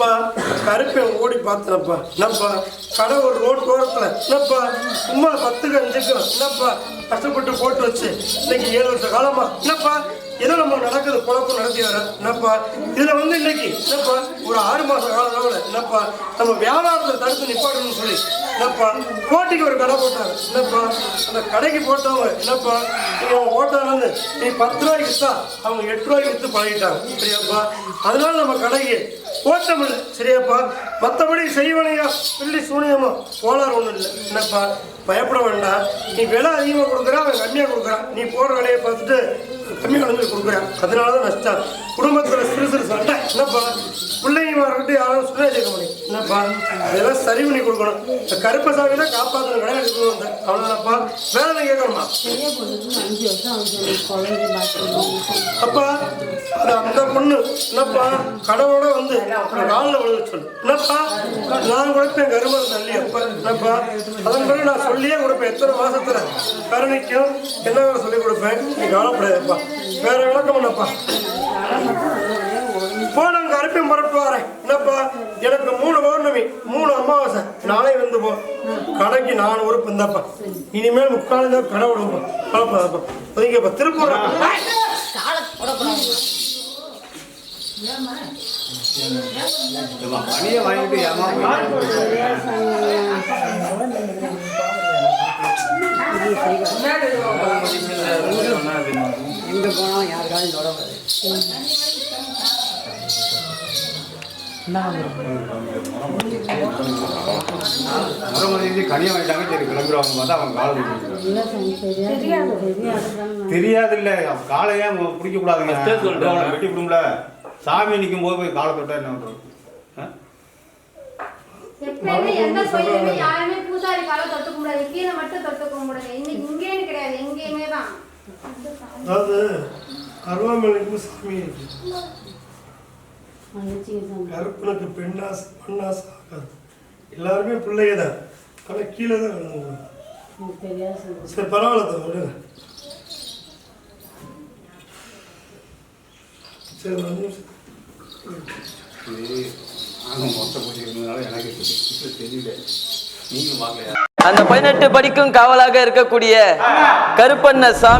இந்த பொண்ணுப்பா கருப்பேன் ஓடி பார்த்தனப்பா. என்னப்பா? கடை ஒரு ரோடு ஓரத்தில். என்னப்பா? சும்மா பத்துக்கு அஞ்சுக்கிறோம் என்னப்பா? கஷ்டப்பட்டு போட்டு வச்சு. இன்னைக்கு ஏழு வருஷ காலமா. என்னப்பா? ஏதோ நம்ம நடக்குது குழப்பம் நடத்தி வர. என்னப்பா? இதில் வந்து இன்னைக்கு என்னப்பா? ஒரு ஆறு மாத கால அளவில் என்னப்பா? நம்ம வியாபாரத்தை தடுத்து நிப்பாட்டணும்னு சொல்லி. என்னப்பா? போட்டிக்கு ஒரு கடை போட்டாங்க. என்னப்பா? அந்த கடைக்கு போட்டவங்க என்னப்பா? இவன் ஓட்டாங்க வந்து நீ பத்து ரூபாய்க்கு வித்தா அவங்க எட்டு ரூபாய்க்கு விற்று பழகிட்டாங்க. சரியாப்பா? அதனால நம்ம கடைக்கு போட்டமில்லை சரியாப்பா. மற்றபடி செய்வனையா? பிள்ளை சூனியமா கோளாறு ஒன்றும் இல்லை. என்னப்பா? பயப்பட வேண்டாம். நீ விலை அதிகமாக கொடுக்குற அவன் கம்மியாக கொடுக்குறான் நீ போடுற விலையை பார்த்துட்டு கம்மியாக வந்து கொடுக்குறான் அதனால தான் நஷ்டம். குடும்பத்தில் சிறு சிறு சண்டை. என்னப்பா? பிள்ளை வரட்டு யாரும் சுண்ணா சேர்க்க என்னப்பா அதெல்லாம் சரி பண்ணி கொடுக்கணும். இந்த கருப்பை தான் காப்பாற்றணும் கிடையாது எடுக்கணும் வந்தேன் அவ்வளோதானப்பா வேற என்ன கேட்கணுமா? அப்பா அது அந்த பொண்ணு. என்னப்பா? கடவுளோட வந்து காலில் விழுந்து சொல்லு. என்னப்பா? நான் கொடுப்பேன் கருமம் தள்ளி. அப்பா என்னப்பா? அதன் பிறகு நான் சொல்லியே கொடுப்பேன். எத்தனை மாசத்துல? கருணைக்கும் என்ன சொல்லிக் கொடுப்பேன்? நீ கவலைப்படாதப்பா. வேற விளக்கம் என்னப்பா? போன வரேன் என்னப்பா? எனக்கு மூணு பௌர்ணமி மூணு அமாவாசை நாளை வந்து போ கடைக்கு நாலு உறுப்பு இந்தாப்பா. இனிமேல் முக்கால் தான் கடை விடுவோம் கவலைப்படாதப்பா ஒதுங்கப்பா திருப்பூர். பணியை வாங்கிட்டு ஏமா எங்க யாருக்காவது தொடர்பு கனியை வாங்கிட்டாங்க சரி கிளம்புறவங்க பார்த்தா அவங்க காலை பிடிச்சிருக்காங்க இல்லை சாமி தெரியாது. இல்ல அவன் காலையே பிடிக்க கூடாதுங்க அவனை வெட்டி விடும்ல. சாமி நிற்கும் போது போய் காலை தொட்டா என்ன பண்றது ஆ? எப்பயுமே எந்த கோயிலுமே யாருமே பூசாரி காலை தொட்டு கும்பிடாது கீழே மட்டும் தொட்டு கும்பிடுங்க. இன்னைக்கு இங்கேன்னு கிடையாது. எங்கேயுமே தான். அதாவது அருவாமலைக்கு சாமி இருக்கு மன்னிச்சிங்க சாமி கருப்பனுக்கு பெண்ணாசை மண்ணாசை ஆகாது. எல்லாருமே பிள்ளைங்க தான் ஆனால் கீழே தான் விழுந்து எனக்கு தெரியாது சாமி சரி பரவாயில்ல தான் விடுங்க. சரி ஒரு நிமிஷம். இது நாங்க மொத்த பூஜை இருந்ததுனால எனக்கு தெரி- தெரியல. வாங்கலையா அந்த பதினெட்டு படிக்கும் காவலாக இருக்கக்கூடிய கருப்பண்ண சாமி